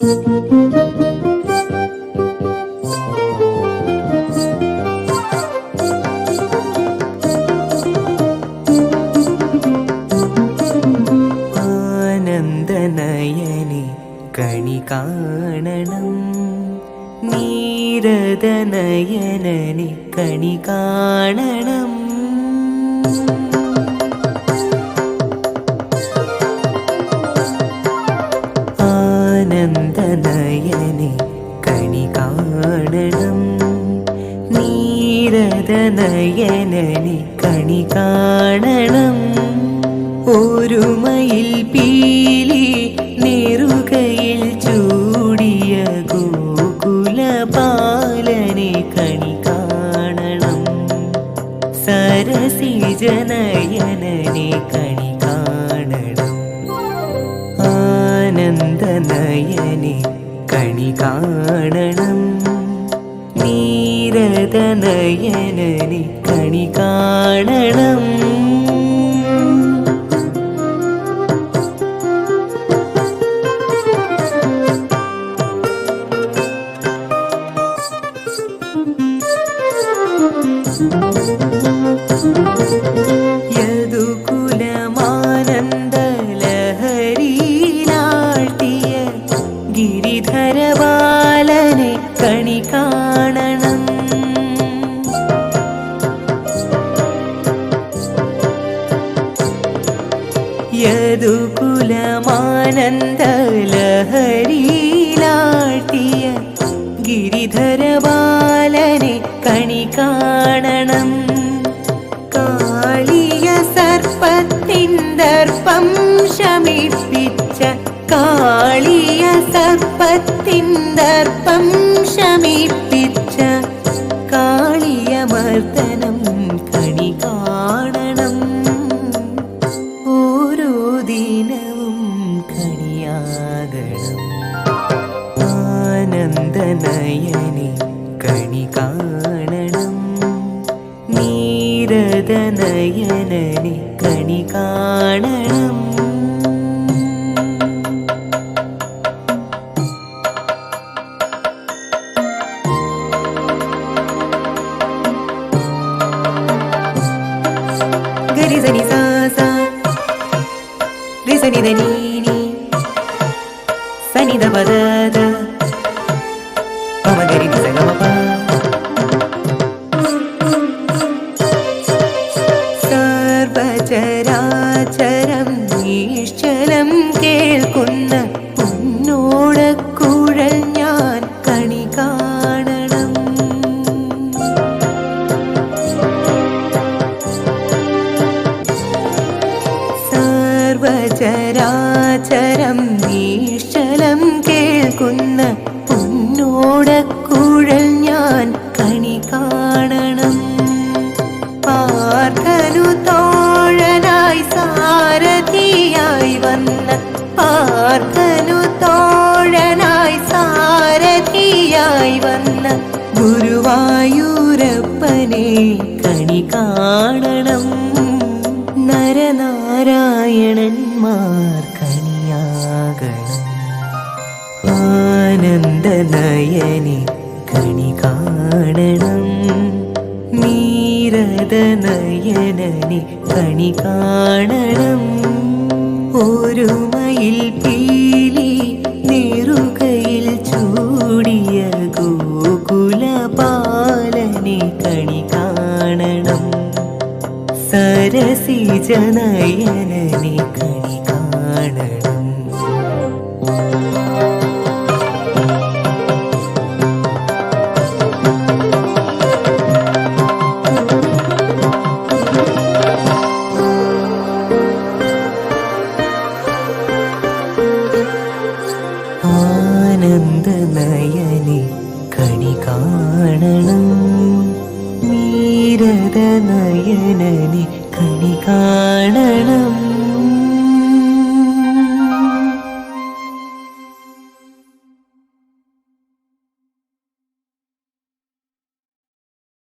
ആനന്ദനയനെ കണി കാണണം. നീരദനയനനെ കണി കാണണം. നീരദനയനനെ കണി കാണണം. ഒരുമയിൽ പീലി നെറുകയിൽ ചൂടിയ ഗോകുലപാലനെ കണി കാണണം. സരസിജനയനനെ കണി കാണണം. ആനന്ദനയനെ കണി കാണണം. നീരദനയനനെ കണി കാണണം. ഗിരിധരബാലനെ കണി കാണണം. യദുകുലമാനന്ദലഹരിയിലാഴ്ത്തിയ ഗിരിധരബാലനെ കണി കാണണം. കാളിയ സർപ്പത്തിൻ ദർപ്പം ശമിപ്പിച്ച காணணும். கரிசனி சாசா ரிசனித நீ சனித பததா. സർവചരാചരം നീഷലം കേൾക്കുന്ന പൊന്നോടക്കുഴൽ ഞാൻ കണി കാണണം. പാർക്കനു തോഴനായി സാരഥിയായി വന്ന പാർക്കനു തോഴനായി സാരഥിയായി വന്ന ഗുരുവായൂരപ്പനെ കണി കാണണം. നരനാരായണന്മാർ കണിയാകണം ആനന്ദനയനെ കണി കാണണം. നീരദനയനനെ കണി കാണണം. ഒരുമയിൽ പീലി സരസിജനയനനെ കണി കാണണം. ആനന്ദനയനെ കണി കാണണം. നീരദനയനനെ കണി കാണണം.